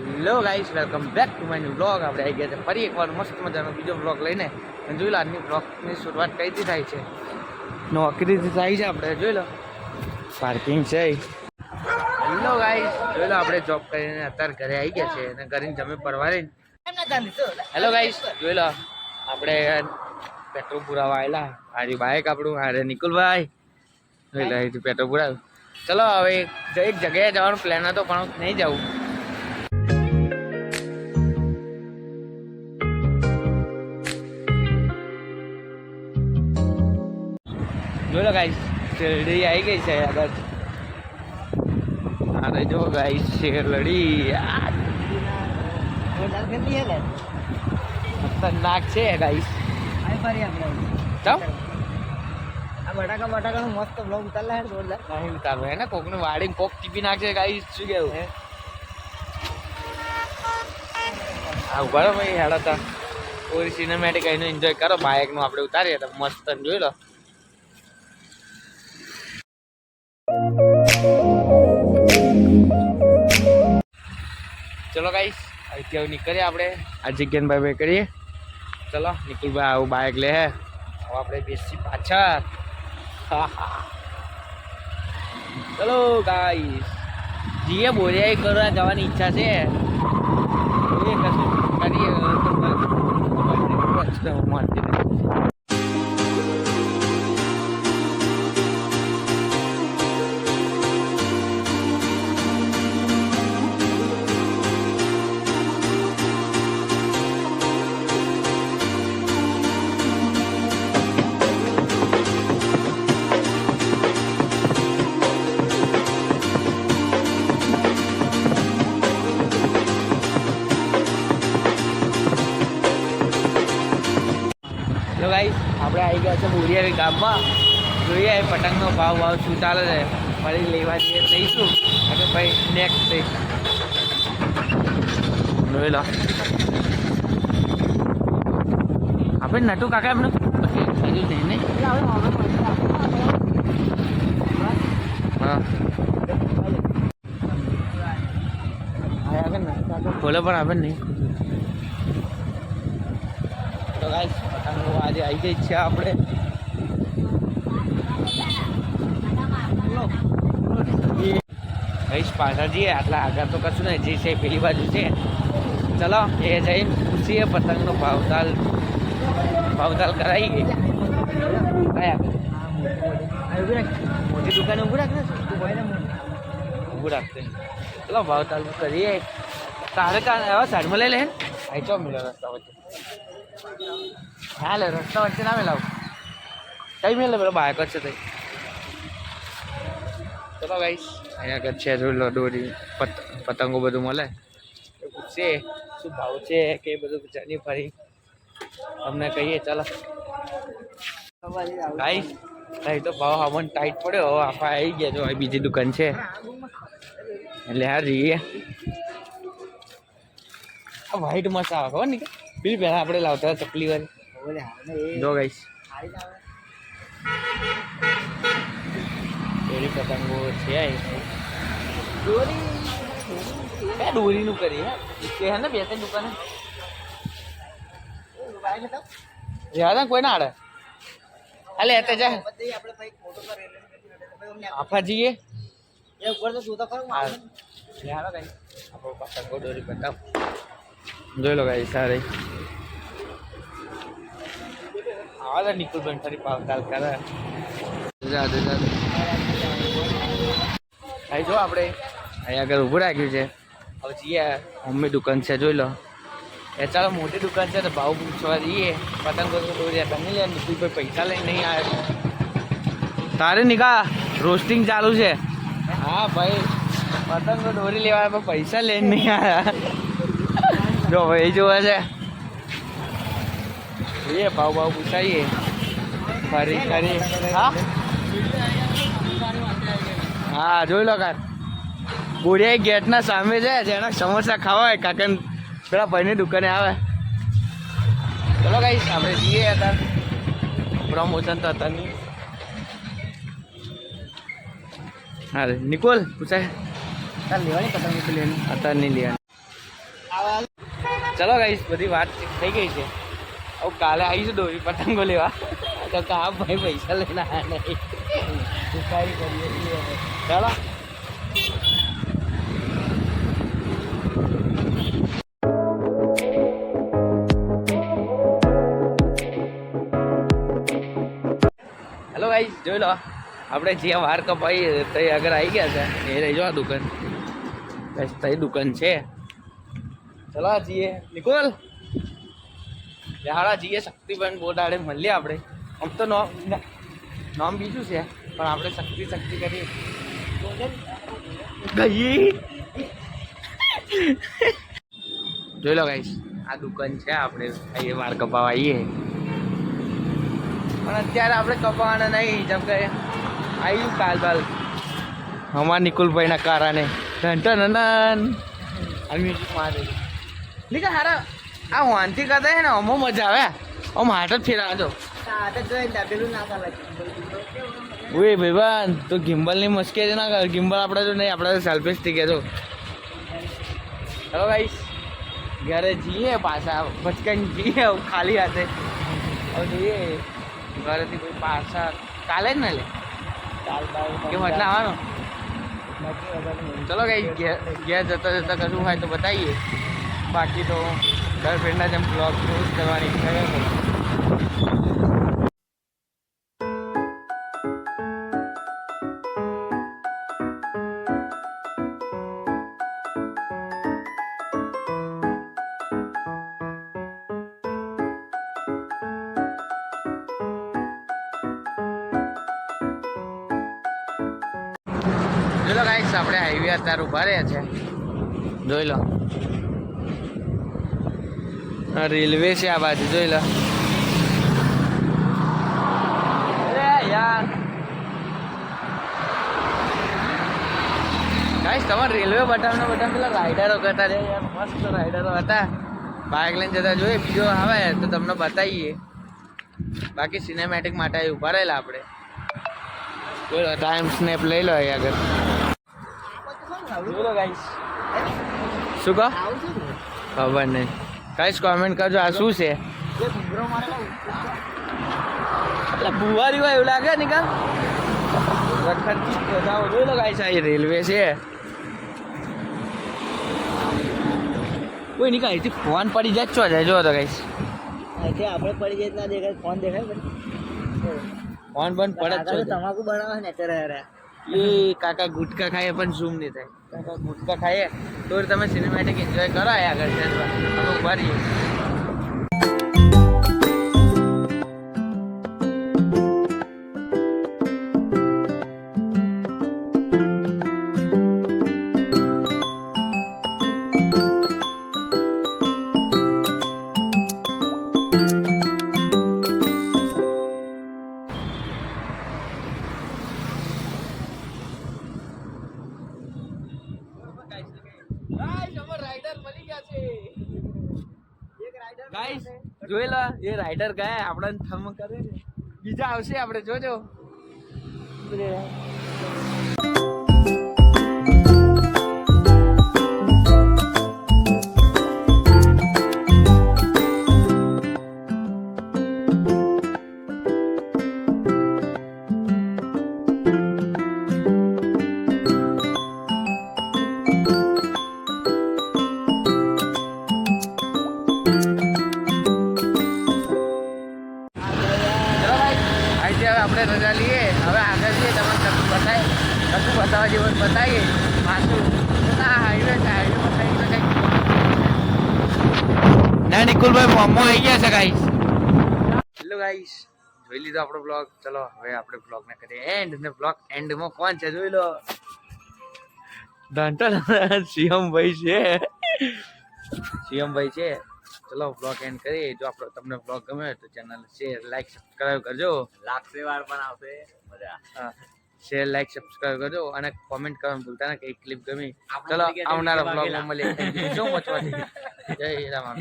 Hello guys welcome back to my new blog આપણે આવી ગયા છે ફરી એકવાર મસ્ત મજાનો બીજો બ્લોગ લઈને. અને જોઈ લો આજની બ્લોગની શરૂઆત કઈથી થાય છે? નોકરીથી થાય છે આપણે, જોઈ લો. પાર્કિંગ છે. હેલો ગાઈસ જોઈ લો આપણે જોબ કરીને અત્યારે ઘરે આવી ગયા છે અને ઘરે જમે પરવારી. હેલો ગાઈસ જોઈ લો. આપણે પેટ્રોલ પુરાવા આવેલા. હારી બાઇક આપણું, હારે નિકુલભાઈ જોઈ લો અહીંથી પેટ્રોલ પુરાવ્યું. ચલો, હવે એક જગ્યાએ જવાનો પ્લાન હતો પણ નહીં જવું. જોઈ લો ગાઈસ શેરડી આવી ગઈ છે આગળ અરે જો ગાઈસ શેરડી આ ખતરનાક છે ગાઈસ બટાકા બટાકા મસ્ત બ્લોગ ઉતારલા હે જોરદાર નહીં ઉતારવું હે ને કોકનું વાડી કોક ટીપી નાખશે ગાઈસ શું કેવું હા? ઊભા રહો ભાઈ હેડો તા સિનેમેટિક એનું એન્જોય કરો બાઇકનું આપણે ઉતારીએ તો મસ્ત જોઈ લો. ચલો ગાઈસ હવે નીકળીએ આપણે. આ જગ્યાને ભાઈ ભાઈ કરીએ. ચલો નિકુલભાઈ આવું બાઇક લે હે. હવે આપણે બેસી પાછળ. ચલો ગાઈસ જીએ બોરિયાઈ કરવા જવાની ઈચ્છા છે. કશું આવી ગયા છે બોરિયાવી ગામમાં. જોઈએ એ પતંગનો ભાવ ભાવ શું ચાલે છે. ફરી લેવા જઈએ લઈશું. અને ભાઈ નેક્સ્ટ જોઈ લો આપણે નટુ કાકા એમનું? હજુ નહીં નહીં. હા. ને ખોલો પણ આપણે નહીં. તો ગાઈસ પતંગો આજે આવી ગઈ છે આપણે. ભાઈ પાછા જઈએ આટલા આગળ તો કશું નહીં, જે છે પેલી બાજુ છે. ચલો, એ જઈને પૂછીએ પતંગનો ભાવતાલ. ભાવતાલ કરાવી ગઈ કયા? મોટી દુકાને ઊભું રાખ ને? ઊભું રાખતો ચલો, ભાવતાલ કરીએ. તારે કાં એવા સાઈડમાં લઈ લે આઈ ચો મિલે રસ્તા વચ્ચે. હા લે રસ્તા વચ્ચે ના મેલાવ. કઈ મેલે પેલો બાયક છે તઈ? ચલો ગાઈસ અહીંયા આગળ છે, જોઈ દોરી પતંગો બધું મળે. છે શું ભાવ છે, કે બધું જાણી ફરી. તમને કહીએ, ચાલો. ગાઈસ અહીં તો ભાવ હમણ ટાઈટ પડ્યો આપણે આવી ગયા જો બીજી દુકાન છે. એટલે હા જઈએ વ્હાઈટ મસ્ત આવે ખબર નહીં પેલી પહેલા આપણે લાવતા ચપલી વાળી જો ગાઈસ દોરી પતંગો છે દોરી. ક્યાં દોરીનું કરી હે. ને બે ત્રણ દુકાને. જ્યાં કોઈ ના આડે હાલે તે જા. આફા જઈએ. એ ઉપર તો શું હા. લે હાલો ગાઈસ આપણો પતંગો દોરી બતાવ જોઈ લો ગાઈ સારે આવા તો નિકુલ બેન ફરી પાવતાલ કરે. જા જા ભાઈ જો આપણે. અહીંયા આગળ ઊભું રાખ્યું છે. હવે જઈએ. મમ્મી દુકાન છે જોઈ લો. એ ચાલો મોટી દુકાન છે તો ભાવ પૂછવા જઈએ. પતંગો દોર્યા તમે લે નિકુલભાઈ પૈસા લઈને નહીં આવે. તારે નિકા રોસ્ટિંગ ચાલુ છે. હા ભાઈ પતંગો દોરી લેવા પૈસા લઈને નહીં આવ્યા જો ભાઈ જોવે છે. જોઈએ ભાવ ભાવ પૂછાઈએ. ફરી ફરી હા? હા જોઈ લો કાર બોડિયા ગેટના સામે છે જેના સમોસા ખાવા હોય કાકા પેલા ભાઈની દુકાને આવે. ચલો કઈ આપણે જઈએ અત્યારે પ્રમોશન તો હતા નહીં. હા નિકોલ પૂછાય. લેવાની પતંગ લેવાની. અત્યારે નહીં લેવાની. ચલો ગાઈસ બધી વાત થઈ ગઈ છે. હવે કાલે આવીશું દોરી પતંગો લેવા. તો કા ભાઈ પૈસા લઈને આવ્યા નહીં. ચાલો. હેલો ગાઈસ જોઈ લો. આપણે જે વાર કપાઈ તે આગળ આવી ગયા છે. એ રહી જો આ દુકાન. બસ તઈ દુકાન છે. ચલો જઈએ. નિકોલ? હાડા જઈએ, શક્તિબેન બોટાડે, મળીએ આપણે. આમ તો નામ બીજું છે, પણ આપણે શક્તિ શક્તિ કરીએ. ગઈ જોઈ લો ગાઈશ આ દુકાન છે આપણે. અહીંયા વાળ કપાવા આવીએ પણ અત્યારે આપણે કપાવાના નહીં, જેમ કે આવ્યું કાલ બાલ. અમારા નિકુલભાઈના કારણે ટન ટન આ મ્યુઝિક મારે. લીધા હારા. આ વાનથી કરતા હે ને અમો મજા આવે. આમ હાથ જ ફેરા દો ઓએ ભાઈબાન તો ગિમ્બલની મસ્કી જ ના કર. ગિમ્બલ આપણે જો નહીં આપણે તો સેલ્ફી સ્ટિક તો હેલો ભાઈ ઘરે જઈએ પાછા. ભચકાઈને જઈએ હવે ખાલી હાથે. હવે જોઈએ. ઘરેથી કોઈ પાછા કાલે જ ને લે. કેમ એટલે કે આવવાનો ચલો ઘેર ઘેર જતા જતા કશું હોય તો બતાવીએ. બાકી તો ગર્લફ્રેન્ડના જેમ બ્લોગ પોસ્ટ કરવાની ઈચ્છા છે જોઈ લો ગાઈસ આપણે હાઈવે અત્યારે ઊભા રહ્યા છે. જોઈ લો. રેલવે છે આ બાજુ જોઈ લો. ગાઈસ તમારે રેલવે બટાવને બટાવ પેલા રાઈડરો કરતા રહે યાર. મસ્ત રાઈડરો હતા. બાઇક લઈને જતા જોઈએ બીજો આવે તો તમને બતાવીએ. બાકી સિનેમેટિક માટે ઊભા રહેલા આપણે. ટાઈમ સ્નેપ લઈ લો અહીં આગળ. ગાઈસ શું કહો? ખબર નહીં. ગાઈસ કોમેન્ટ કરજો આ શું છે? ભુવારી હોય એવું લાગે ને કા? રખડતી બધાઓ જોઈ લો ગાઈસ આ રેલવે છે. કોઈ નહીં કાંઈ ફોન પડી જાય છો જાય જો તો ગાઈસ. અહીંથી આપણે પડી જાય ના દેખાય ફોન દેખાય ફોન બંધ પડે તમાકુ બનાવે ને અત્યારે. એ કાકા ગુટકા ખાય પણ ઝૂમ નહીં થાય. ગુટકા ખાઈએ. તો તમે સિનેમેટિક એન્જોય કરો આગળ ઊભા રહીએ. રાઈડર ગયા આપણે થમ કરે છે બીજા આવશે આપણે જોજો. બતાવવા જેવું હોય તો બતાવીએ પાછું આ હાઈવે છે હાઈવે કંઈક ના નિકુલભાઈ મોમો આવી ગયા છે ગાઈસ હેલો ગાઈસ જોઈ લીધો આપણો બ્લોગ ચલો હવે આપણે બ્લોગ ને કરીએ એન્ડ ને બ્લોગ એન્ડમાં કોણ છે? જોઈ લો. દાંતા સીએમ ભાઈ છે. સીએમ ભાઈ છે. ચલો બ્લોગ એન્ડ કરીએ. જો આપણો તમને બ્લોગ ગમે તો ચેનલ શેર લાઈક સબસ્ક્રાઇબ કરજો. લાગશે વાર પણ આવશે મજા શેર લાઈક સબસ્ક્રાઇબ કરજો અને કોમેન્ટ કરવાનું ભૂલતા ને કઈ ક્લિપ ગમી. ચલો આવનારા બ્લોગમાં મળીએ. થેન્ક યુ સો મચ જય રામ